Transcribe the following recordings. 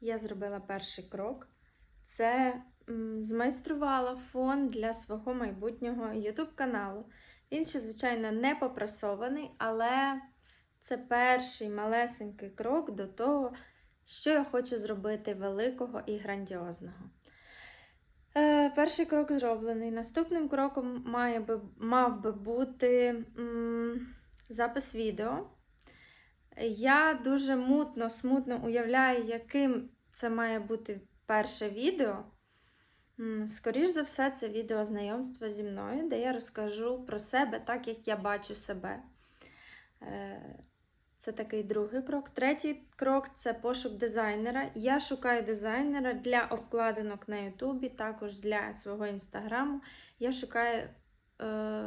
я зробила перший крок. Це змайструвала фон для свого майбутнього YouTube каналу. Він ще, звичайно, не попрасований, але це перший малесенький крок до того, що я хочу зробити великого і грандіозного. Е, перший крок зроблений. Наступним кроком має би, мав би бути м, запис відео. Я дуже мутно, смутно уявляю, яким це має бути перше відео. М, Скоріш за все, це відео знайомства зі мною, де я розкажу про себе так, як я бачу себе. Е, Це такий другий крок. Третій крок це пошук дизайнера. Я шукаю дизайнера для обкладинок на Ютубі, також для свого інстаграму. Я шукаю е,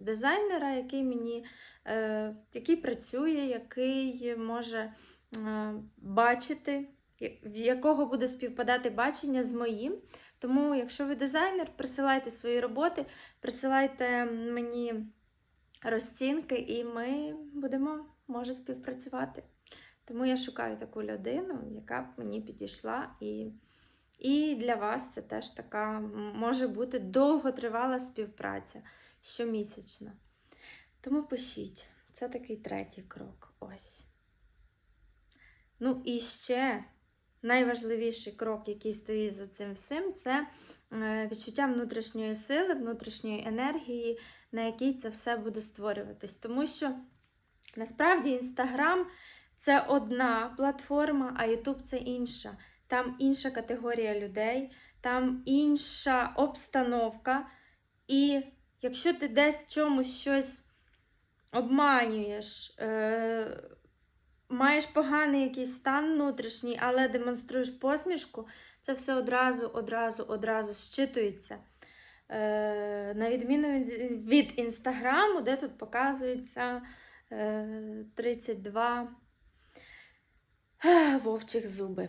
дизайнера, який мені е, який працює, який може е, бачити, в якого буде співпадати бачення з моїм. Тому, якщо ви дизайнер, присилайте свої роботи, присилайте мені розцінки, і ми будемо може співпрацювати. Тому я шукаю таку людину, яка б мені підійшла. І, і для вас це теж така може бути довготривала співпраця щомісячна. Тому пишіть, це такий третій крок. Ось. Ну і ще найважливіший крок, який стоїть за цим всім, це е, відчуття внутрішньої сили, внутрішньої енергії, на якій це все буде створюватись. Тому що насправді Інстаграм це одна платформа, а Ютуб це інша. Там інша категорія людей, там інша обстановка. І якщо ти десь в чомусь щось обманюєш, е, маєш поганий якийсь стан внутрішній, але демонструєш посмішку, це все одразу, одразу, одразу щитується. Е, на відміну від- інстаграму, де тут показується е, 32 е, вовчих зуби.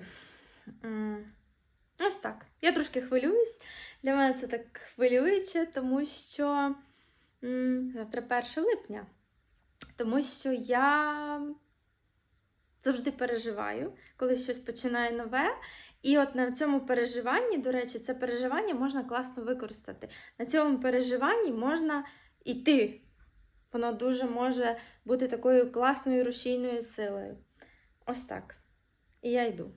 Ось так. Я трошки хвилююсь. Для мене це так хвилююче, тому що завтра 1 липня. Тому що я завжди переживаю, коли щось починає нове. І от на цьому переживанні, до речі, це переживання можна класно використати. На цьому переживанні можна йти. Воно дуже може бути такою класною рушійною силою. Ось так. І я йду.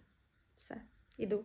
Все, йду.